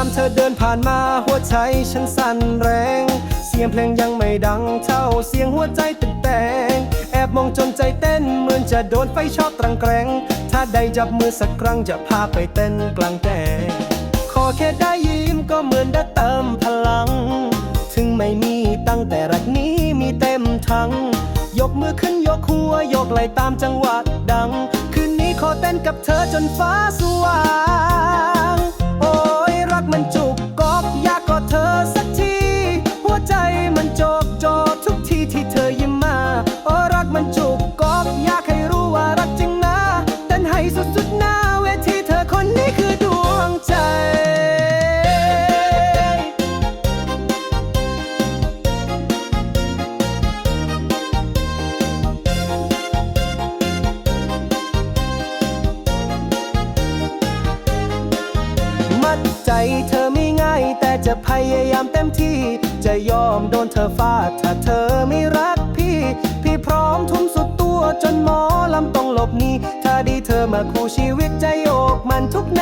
ามเธอเดินผ่านมาหัวใจฉันสั่นแรง เสียงเพลงยังไม่ดังเท่าเสียงหัวใจตึกแตงแอบมองจนใจเต้นเหมือนจะโดนไฟชอตตรังแกรงถ้าได้จับมือสักครั้งจะพาไปเต้นกลางแจ้งขอแค่ได้ยิ้มก็เหมือนได้เติมพลัง ถึงไม่มีตั้งแต่รักนี้มีเต็มทั้ง ยกมือขึ้นยกหัวยกไหลตามจังหวะดัง คืนนี้ขอเต้นกับเธอจนฟ้าสว่าง มันจุกกอกยากกว่าเธอสัก เธอไม่ง่าย แต่จะพยายามเต็มที่ จะยอมโดนเธอฟาด ถ้าเธอไม่รักพี่ พี่พร้อมทุ่มสุดตัวจนหมอลำต้องหลบหนีถ้าดีเธอมาคู่ชีวิตใจโยกมันทุกนา